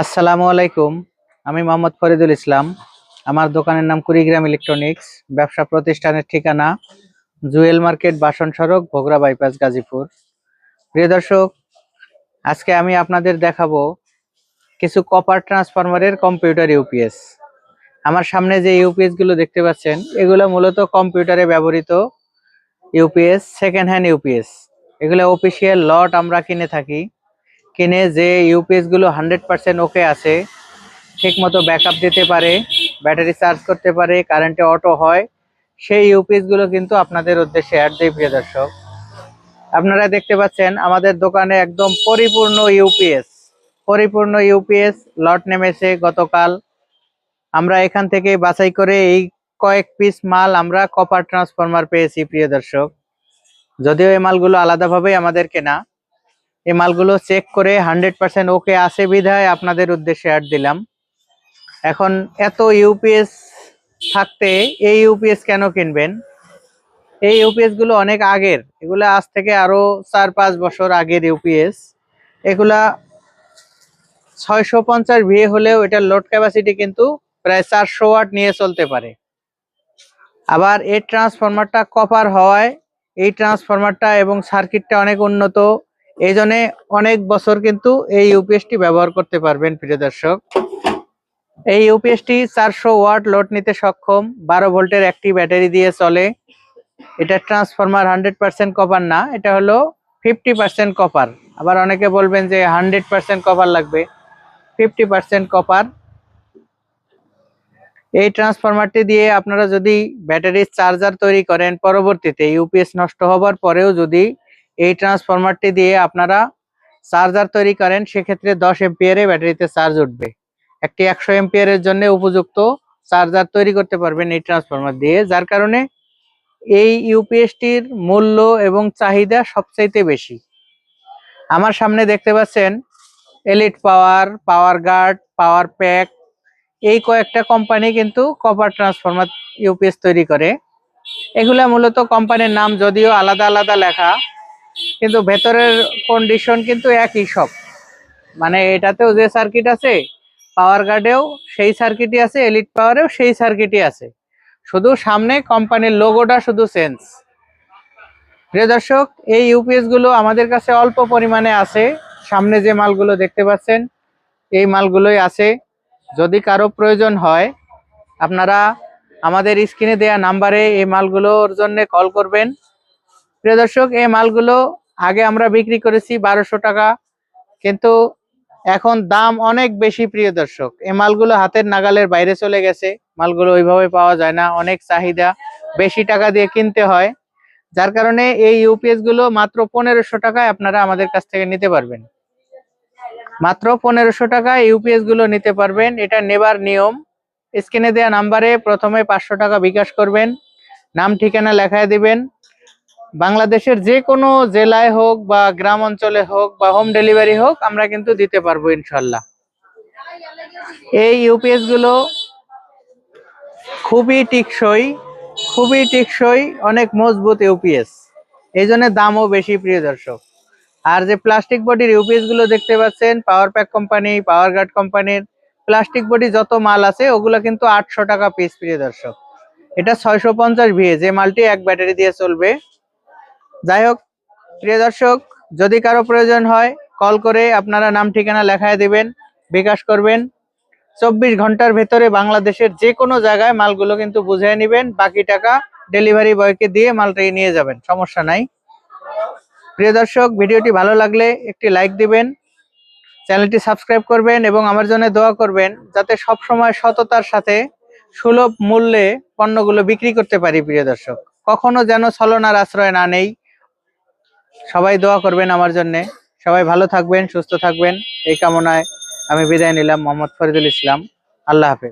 আসসালামু আলাইকুম। আমি মোহাম্মদ ফরিদুল ইসলাম। আমার দোকানের নাম কুড়িগ্রাম ইলেকট্রনিক্স। ব্যবসা প্রতিষ্ঠানের ঠিকানা জুয়েল মার্কেট বাসন সড়ক ভোগরা বাইপাস, গাজীপুর। প্রিয় দর্শক, আজকে আমি আপনাদের দেখাবো কিছু কপার ট্রান্সফরমারের কম্পিউটার ইউপিএস আমার সামনে যে ইউপিএসগুলো দেখতে পাচ্ছেন, এগুলো মূলত কম্পিউটারে ব্যবহৃত ইউপিএস সেকেন্ড হ্যান্ড ইউপিএস এগুলো অফিসিয়াল লট আমরা কিনে থাকি। কিনে যে ইউপিএসগুলো হান্ড্রেড পার্সেন্ট ওকে আছে ঠিক মতো ব্যাকআপ দিতে পারে ব্যাটারি চার্জ করতে পারে কারেন্টে অটো হয়, সেই ইউপিএসগুলো কিন্তু আপনাদের উদ্দেশ্যে অ্যাড দেয় প্রিয় দর্শক। আপনারা দেখতে পাচ্ছেন আমাদের দোকানে একদম পরিপূর্ণ ইউপিএস পরিপূর্ণ ইউপিএস লট নেমেছে গতকাল। আমরা এখান থেকে বাছাই করে এই কয়েক পিস মাল আমরা কপার ট্রান্সফরমার পেয়েছি প্রিয় দর্শক। যদিও এই মালগুলো আলাদাভাবেই আমাদের কেনা এই মালগুলো চেক করে হান্ড্রেড পার্সেন্ট ওকে আসে বিধায় আপনাদের উদ্দেশ্যে অ্যাড দিলাম। এখন এত ইউপিএস থাকতে এই ইউপিএস কেন কিনবেন? এই ইউপিএসগুলো অনেক আগের। এগুলো আজ থেকে আরও চার পাঁচ বছর আগের ইউপিএস এগুলা ছয়শো পঞ্চাশ ভিএ হলেও এটার লোড ক্যাপাসিটি কিন্তু প্রায় চারশো ওয়াট নিয়ে চলতে পারে। আবার এই ট্রান্সফরমারটা কপার হওয়ায়, এই ট্রান্সফরমারটা এবং সার্কিটটা অনেক উন্নত। এই জন্য অনেক বছর কিন্তু এই ইউপিএসটি ব্যবহার করতে পারবেন, প্রিয় দর্শক। এই ইউপিএসটি চারশো ওয়াট লোড নিতে সক্ষম, বারো ভোল্টের একটি ব্যাটারি দিয়ে চলে। এটা ট্রান্সফরমার হান্ড্রেড পার্সেন্ট কপার না, এটা হলো ফিফটি পার্সেন্ট কপার আবার অনেকে বলবেন যে হান্ড্রেড পার্সেন্ট কপার লাগবে। ফিফটি পার্সেন্ট কপার এই ট্রান্সফরমারটি দিয়ে আপনারা যদি ব্যাটারির চার্জার তৈরি করেন, পরবর্তীতে ইউপিএস নষ্ট হবার পরেও যদি এই ট্রান্সফরমারটি দিয়ে আপনারা চার্জার তৈরি করেন, সেক্ষেত্রে দশ এমপিয়ারে ব্যাটারিতে চার্জ উঠবে। একটি একশো এমপিয়ারের জন্য উপযুক্ত চার্জার তৈরি করতে পারবেন এই ট্রান্সফরমার দিয়ে, যার কারণে এই ইউপিএসটির মূল্য এবং চাহিদা সবচাইতে বেশি। আমার সামনে দেখতে পাচ্ছেন Elite Power Power Guard Power Pack এই কয়েকটা কোম্পানি কিন্তু কপার ট্রান্সফরমার ইউপিএস তৈরি করে। এগুলা মূলত কোম্পানির নাম যদিও আলাদা আলাদা লেখা কিন্তু ভেতরের কন্ডিশন কিন্তু একই সব। মানে এটাতেও যে সার্কিট আছে পাওয়ার গার্ডেও সেই সার্কিটই আছে এলিট পাওয়ারেও সেই সার্কিটই আছে। শুধু সামনে কোম্পানির লোগোটা শুধু চেঞ্জ প্রিয় দর্শক, এই ইউপিএসগুলো আমাদের কাছে অল্প পরিমাণে আছে। সামনে যে মালগুলো দেখতে পাচ্ছেন, এই মালগুলোই আছে। যদি কারও প্রয়োজন হয়, আপনারা আমাদের স্ক্রিনে দেয়া নাম্বারে এই মালগুলোর জন্য কল করবেন। প্রিয় দর্শক, এই মালগুলো আগে আমরা বিক্রি করেছি বারোশো টাকা, কিন্তু এখন দাম অনেক বেশি প্রিয় দর্শক। এই মালগুলো হাতের নাগালের বাইরে চলে গেছে, মালগুলো ওইভাবে পাওয়া যায় না, অনেক চাহিদা, বেশি টাকা দিয়ে কিনতে হয়। যার কারণে এই ইউপিএসগুলো মাত্র পনেরোশো টাকায় আপনারা আমাদের কাছ থেকে নিতে পারবেন। মাত্র পনেরোশো টাকায় ইউপিএসগুলো নিতে পারবেন, এটা নেবার নিয়ম। স্ক্রিনে দেওয়া নাম্বারে প্রথমে পাঁচশো টাকা বিকাশ করবেন, নাম ঠিকানা লেখায় দিবেন। বাংলাদেশের যে কোনো জেলায় হোক বা গ্রাম অঞ্চলে হোক বা হোম ডেলিভারি হোক, আমরা কিন্তু দিতে পারব ইনশাল্লাহ। এই ইউপিএসগুলো খুবই টিকসই খুবই টিকসই, অনেক মজবুত ইউপিএস এই জন্য দামও বেশি, প্রিয় দর্শক। আর যে প্লাস্টিক বডির ইউপিএসগুলো দেখতে পাচ্ছেন Power Pack company Power Guard কোম্পানির প্লাস্টিক বডি যত মাল আছে, ওগুলো কিন্তু আটশো টাকা পিস প্রিয় দর্শক। এটা ছয়শো পঞ্চাশ ভিএ যে মালটি এক ব্যাটারি দিয়ে চলবে যাই হোক, প্রিয় দর্শক, যদি কারও প্রয়োজন হয় কল করে আপনারা নাম, ঠিকানা লেখায় দিবেন, বিকাশ করবেন। চব্বিশ ঘণ্টার ভেতরে বাংলাদেশের যে কোনো জায়গায় মালগুলো কিন্তু বুঝিয়ে নেবেন, বাকি টাকা ডেলিভারি বয়কে দিয়ে মালটাকে নিয়ে যাবেন, সমস্যা নাই। প্রিয় দর্শক, ভিডিওটি ভালো লাগলে একটি লাইক দিবেন, চ্যানেলটি সাবস্ক্রাইব করবেন এবং আমার জন্য দোয়া করবেন, যাতে সব সময় সততার সাথে সুলভ মূল্যে পণ্যগুলো বিক্রি করতে পারি, প্রিয় দর্শক। কখনো যেন ছলনার আশ্রয় না নেই সবাই দোয়া করবেন আমার জন্যে। সবাই ভালো থাকবেন, সুস্থ থাকবেন। এই কামনায় আমি বিদায় নিলাম, মোহাম্মদ ফরিদুল ইসলাম। আল্লাহ হাফেজ।